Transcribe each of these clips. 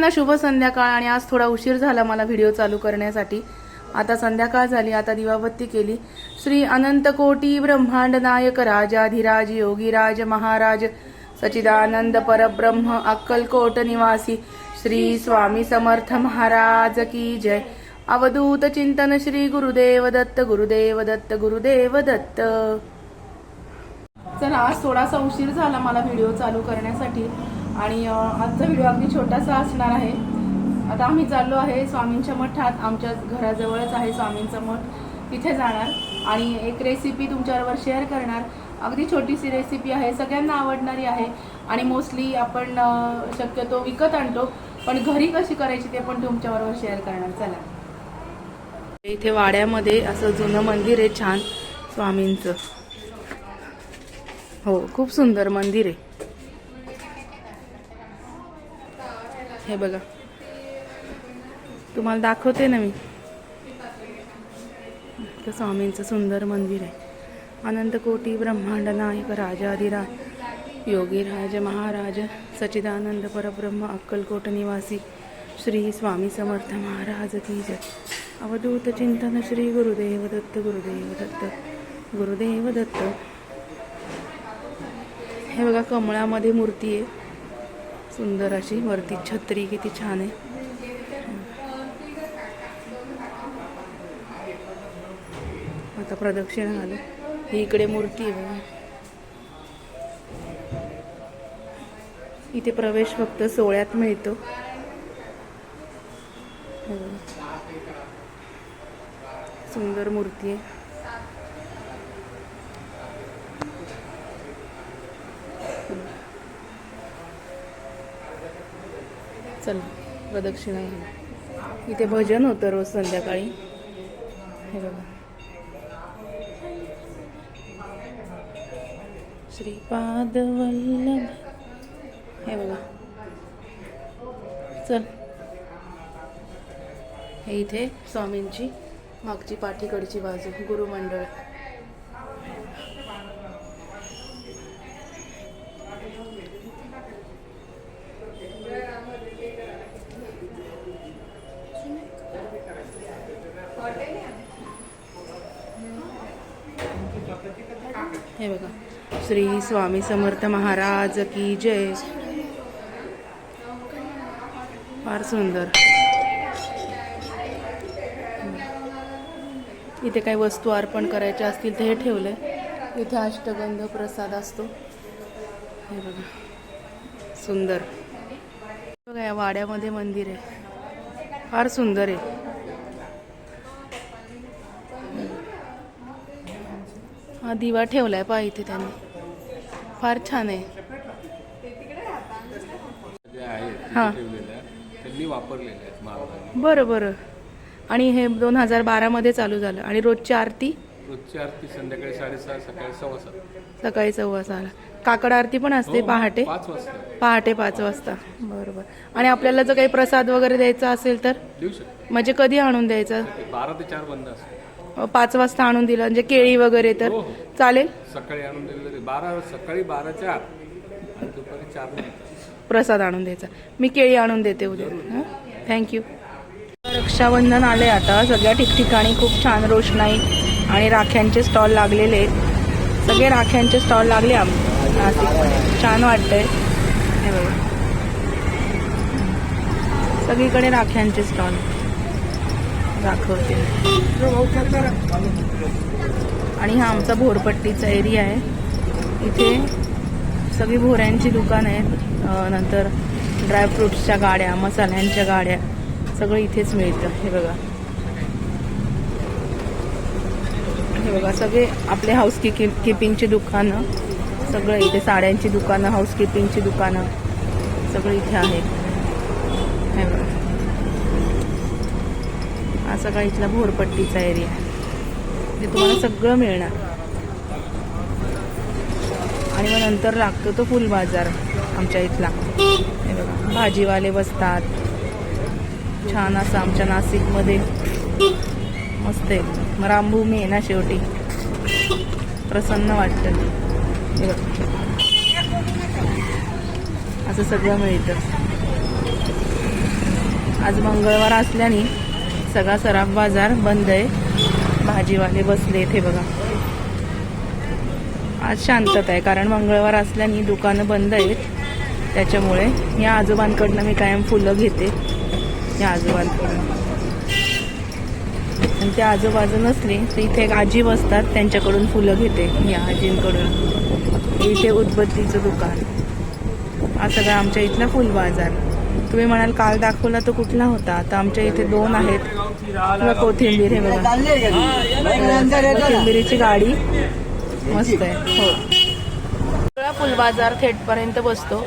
सगळ्यांना शुभ संध्याकाळ आणि आज थोडा उशीर झाला मला व्हिडिओ चालू करण्यासाठी. आता संध्याकाळ झाली आता दिवाबत्ती केली. श्री अनंत कोटी ब्रह्मांड नायक राजाधिराज योगीराज महाराज सचिदानंद परब्रह्म अक्कलकोट निवासी श्री स्वामी समर्थ महाराज की जय. अवधूत चिंतन श्री गुरुदेव दत्त गुरुदेव दत्त गुरुदेव दत्त. चला आज थोडासा उशीर झाला मला व्हिडिओ चालू करण्यासाठी. आणि आजचा व्हिडिओ अगदी छोटासा असणार आहे. आता आम्ही चाललो आहे स्वामींच्या मठात. आमच्या घराजवळच आहे स्वामींचं मठ. तिथे जाणार. आणि एक रेसिपी तुमच्याबरोबर शेअर करणार. अगदी छोटीशी रेसिपी आहे. सगळ्यांना आवडणारी आहे. आणि मोस्टली आपण शक्यतो विकत आणतो. पण घरी कशी करायची ते पण तुमच्याबरोबर शेअर करणार. चला. इथे वाड्यामध्ये असं जुनं मंदिर आहे छान स्वामींचं. हो खूप सुंदर मंदिर आहे. हे बघा. तुम्हाला दाखवते ना मी. तर स्वामींचं सुंदर मंदिर आहे. अनंतकोटी ब्रह्मांड नायक राजा हरीराज योगी राज महाराज सचिदानंद परब्रह्म अक्कलकोट निवासी श्री स्वामी समर्थ महाराज की जय. अवधूत चिंतन श्री गुरुदेव दत्त गुरुदेव दत्त गुरुदेव दत्त. हे बघा कमळामध्ये मूर्ती आहे. सुंदर अशी वरती छत्री किती छान आहे. आता प्रदक्षिणा आली ही इकडे मूर्ती आहे बघा. इथे प्रवेश फक्त सोहळ्यात मिळतो. सुंदर मूर्ती आहे. चल प्रदक्षिणा इथे भजन होतं रोज संध्याकाळी. हे बघा. श्रीपाद वल्लभ हे बघा. चल. हे इथे स्वामींची मागची पाठीकडची बाजू गुरुमंडळ. हे बघा. श्री स्वामी समर्थ महाराज की जय. फार सुंदर. इथे काही वस्तू अर्पण करायच्या असतील तर हे ठेवलंय. इथे अष्टगंध प्रसाद असतो. हे बघा. सुंदर. बघा या वाड्यामध्ये मंदिर आहे. फार सुंदर आहे. हा दिवा ठेवलाय पहा इथे त्यांनी. फार छान आहे. जे आहेत हां. ठेवलेल्या त्यांनी वापरलेल्या आहेत महाराजांनी बरं बरं आणि हे दोन हजार बारामध्ये चालू झालं. आणि रोजची आरती? रोजची आरती संध्याकाळी साडेसहा सकाळी सव्वा सात. सकाळी सव्वा सहाला काकड आरती पण असते हो, पहाटे? पाच वाजता. पहाटे पाच वाजता. बरोबर. आणि आपल्याला जर काही प्रसाद वगैरे द्यायचा असेल तर? देऊ शकतो. म्हणजे कधी आणून द्यायचा? बारा ते चार बंद असतो पाच वाजता आणून दिलं. म्हणजे केळी वगैरे तर. हो, हो. चालेल? सकाळी आणून दिलं तरी बारा सकाळी बाराच्या आत. आणि दुपारी चार नंतर. प्रसाद आणून द्यायचा. मी केळी आणून देते उद्या. थँक्यू रक्षाबंधन आले आता. सगळ्या ठिकठिकाणी खूप छान रोषणाई आणि राख्यांचे स्टॉल लागलेले आहेत. सगळे राख्यांचे स्टॉल लागले आम नाशिकमध्ये छान वाटतंय. हे बघा. सगळीकडे राख्यांचे स्टॉल दाखवते. आणि हा आमचा भोरपट्टीचा एरिया आहे. इथे सगळी भोऱ्यांची दुकान आहेत. नंतर ड्रायफ्रुट्सच्या गाड्या मसाल्यांच्या गाड्या सगळं इथेच मिळतं. हे बघा. हे बघा सगळे आपले हाऊस की किपिंगची दुकानं सगळं इथे साड्यांची दुकानं हाऊस किपिंगची दुकानं सगळं इथे आहे हे बघा हा सगळा इथला भोरपट्टीचा एरिया आहे. तुम्हाला सगळं मिळणार. आणि मग नंतर लागतो तो फुल बाजार आमच्या इथला. हे बघा भाजीवाले बसतात. छान असं आमच्या नाशिकमध्ये. मस्त आहे. मग रामभूमी आहे ना शेवटी. प्रसन्न वाटतं. हे बघा. असं सगळं मिळतं. आज मंगळवार असल्याने सगळा सराफ बाजार बंद आहे. भाजीवाले बसले इथे बघा. आज शांतता आहे कारण मंगळवार असल्याने दुकानं बंद आहेत. त्याच्यामुळे या आजोबांकडनं मी कायम फुलं घेते. या आजोबांकडून. आणि त्या आजोबाजू नसले तर इथे एक आजी बसतात त्यांच्याकडून फुलं घेते या आजींकडून. इथे उदबत्तीचं दुकान. हा सगळा आमच्या इथला फुल बाजार तुम्ही म्हणाल काल दाखवला तो कुठला होता? आता आमच्या इथे दोन आहेत. कोथिंबीर हे बघा. कोथिंबिरीची गाडी. मस्त आहे. हो. सगळा फुल बाजार थेटपर्यंत बसतो.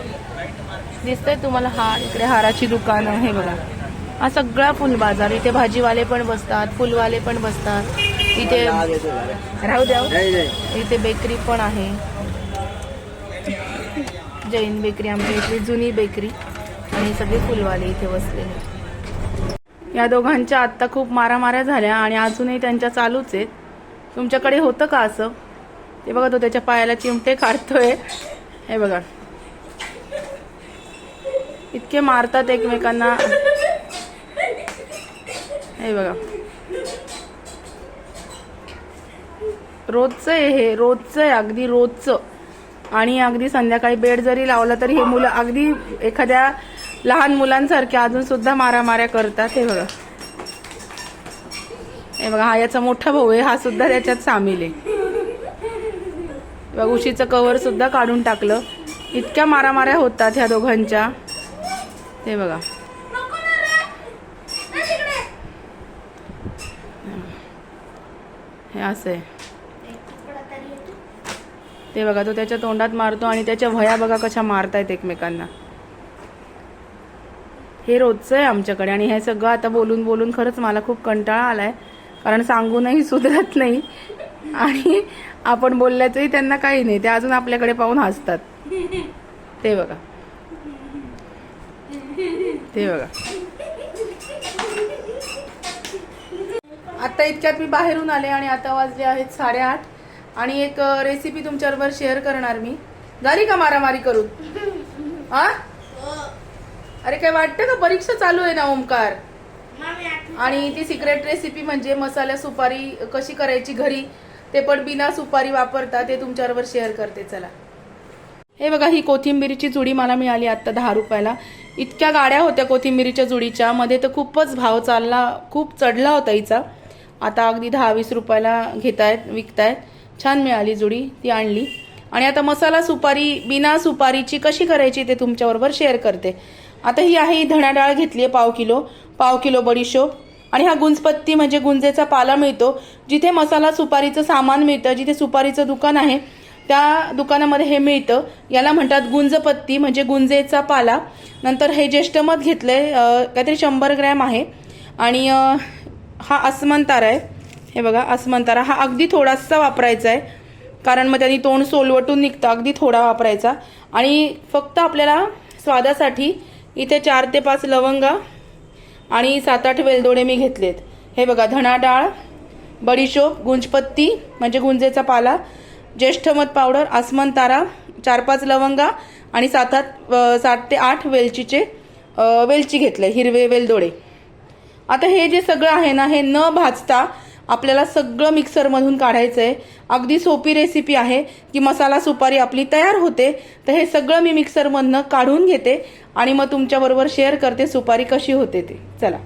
दिसतंय तुम्हाला हा इकडे हाराची दुकान आहे बघा. हा सगळा फुल बाजार. इथे भाजीवाले पण बसतात फुलवाले पण बसतात. इथे राहू द्या हो. इथे बेकरी पण आहे. जैन बेकरी आमच्या इथली जुनी बेकरी. आणि सगळे फुलवाले इथे बसलेले. या दोघांच्या आत्ता खूप मारामाऱ्या झाल्या आणि अजूनही त्यांच्या चालूच आहेत. तुमच्याकडे होतं का असं? ते बघा तो त्याच्या पायाला चिमटे काढतोय. हे बघा. इतके मारतात एकमेकांना. हे बघा. रोजचं आहे हे रोजचं आहे अगदी रोजचं. आणि अगदी संध्याकाळी बेड जरी लावला तरी हे मुलं अगदी एखाद्या लहान मुलांसारखे अजून सुद्धा मारामाऱ्या करतात हे बघा. हे बघा हा याचा मोठा भाऊ आहे हा सुद्धा त्याच्यात सामील आहे. बघा उशीचं कवर सुद्धा काढून टाकलं. इतक्या मारामाऱ्या होतात ह्या दोघांच्या. ते बघा. हे असं आहे. ते बघा तो त्याच्या तोंडात मारतो आणि त्याच्या वया बघा कशा मारतायत एकमेकांना. हे रोजचं आहे आमच्याकडे. आणि हे सगळं आता बोलून बोलून खरंच मला खूप कंटाळा आलाय. कारण सांगूनही सुधरत नाही. आणि आपण बोलल्याचंही त्यांना काही नाही. ते अजून आपल्याकडे पाहून हसतात. ते बघा. ते बघा. आता इतक्यात मी बाहेरून आले आणि आता वाजले आहेत साडेआठ. आणि एक रेसिपी तुमच्याबरोबर शेअर करणार मी. झाली का मारामारी करून? हा अरे काय वाटतं का परीक्षा चालू आहे ना ओमकार आणि ती सिक्रेट रेसिपी म्हणजे मसाला सुपारी कशी करायची घरी ते पण बिना सुपारी वापरता ते तुमच्याबरोबर शेअर करते चला. हे बघा ही कोथिंबिरीची जुडी मला मिळाली आता दहा रुपयाला. इतक्या गाड्या होत्या कोथिंबिरीच्या जुडीच्या मध्ये तर खूपच भाव चालला खूप चढला होता हिचा. आता अगदी दहा वीस रुपयाला घेतायत विकतायत. छान मिळाली जुडी ती आणली. आणि आता मसाला सुपारी बिना सुपारीची कशी करायची ते तुमच्याबरोबर शेअर करते. आता ही आहे ही धणा डाळ घेतली आहे पाव किलो पाव किलो बडीशोप. आणि हा गुंजपत्ती म्हणजे गुंजेचा पाला मिळतो जिथे मसाला सुपारीचं सामान मिळतं जिथे सुपारीचं दुकान आहे त्या दुकानामध्ये हे मिळतं. याला म्हणतात गुंजपत्ती म्हणजे गुंजेचा पाला. नंतर हे ज्येष्ठमध घेतलं आहे काहीतरी शंभर ग्रॅम आहे. आणि हा अस्मंतारा आहे. हे बघा अस्मंतारा हा अगदी थोडासा वापरायचा आहे कारण मग त्यांनी तोंड सोलवटून निघतं. अगदी थोडा वापरायचा. आणि फक्त आपल्याला स्वादासाठी इथे चार ते पाच लवंगा आणि सात आठ वेलदोडे मी घेतलेत. हे बघा धणा डाळ बडीशोप गुंजपत्ती म्हणजे गुंजेचा पाला ज्येष्ठमध पावडर आसमन तारा चार पाच लवंगा आणि सात आठ सात ते आठ वेलचीचे वेलची घेतले हिरवे वेलदोडे. आता हे जे सगळं आहे ना हे न भाजता आपल्याला सगळं मिक्सरमधून काढायचं आहे अगदी सोपी रेसिपी आहे की मसाला सुपारी आपली तयार होते. तर हे सगळं मी मिक्सरमधनं काढून घेते आणि मग तुमच्याबरोबर शेअर करते सुपारी कशी होते ते. चला.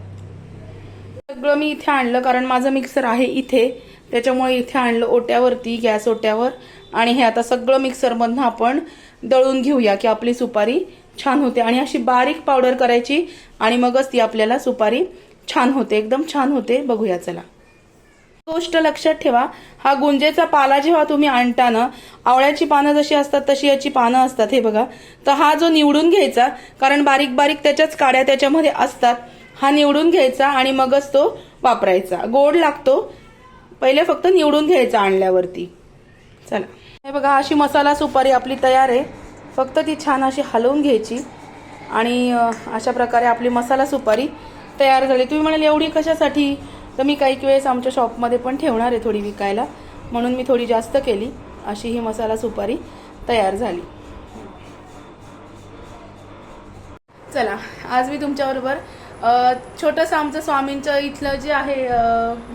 सगळं मी इथे आणलं कारण माझं मिक्सर आहे इथे. त्याच्यामुळे इथे आणलं ओट्यावरती गॅस ओट्यावर. आणि हे आता सगळं मिक्सरमधनं आपण दळून घेऊया की आपली सुपारी छान होते. आणि अशी बारीक पावडर करायची आणि मगच ती आपल्याला सुपारी छान होते. एकदम छान होते. बघूया चला. गोष्ट लक्षात ठेवा. हा गुंजेचा पाला जेव्हा तुम्ही आणता ना आवळ्याची पानं जशी असतात तशी याची पानं असतात. हे बघा. तर हा जो निवडून घ्यायचा कारण बारीक बारीक त्याच्याच काड्या त्याच्यामध्ये असतात हा निवडून घ्यायचा आणि मगच तो वापरायचा. गोड लागतो. पहिले फक्त निवडून घ्यायचा आणल्यावरती. चला. हे बघा अशी मसाला सुपारी आपली तयार आहे. फक्त ती छान अशी हलवून घ्यायची. आणि अशा प्रकारे आपली मसाला सुपारी तयार झाली. तुम्ही म्हणाल एवढी कशासाठी? तर मी काही वेळेस आमच्या शॉपमध्ये पण ठेवणार आहे थोडी विकायला. म्हणून मी थोडी जास्त केली. अशी ही मसाला सुपारी तयार झाली. चला आज मी तुमच्याबरोबर छोटंसं आमचं स्वामींचं इथलं जे आहे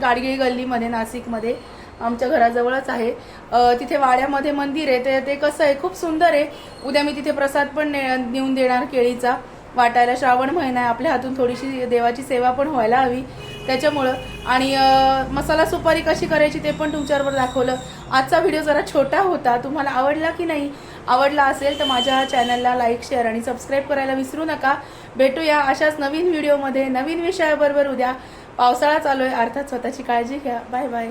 गाडगिळी गल्लीमध्ये नाशिकमध्ये आमच्या घराजवळच आहे. तिथे वाड्यामध्ये मंदिर आहे. ते ते कसं आहे खूप सुंदर आहे. उद्या मी तिथे प्रसाद पण नेऊन देणार केळीचा. वाटायला श्रावण महिना आहे. आपल्या हातून थोडीशी देवाची सेवा पण व्हायला हवी. त्याच्यामुळं. आणि मसाला सुपारी कशी करायची ते पण तुमच्याबरोबर दाखवलं. आजचा व्हिडिओ जरा छोटा होता. तुम्हाला आवडला की नाही? आवडला असेल तर माझ्या चॅनलला लाईक शेअर आणि सबस्क्राईब करायला विसरू नका. भेटूया अशाच नवीन व्हिडिओमध्ये. नवीन विषयाबरोबर उद्या. पावसाळा चालू आहे. अर्थात स्वतःची काळजी घ्या. Bye bye.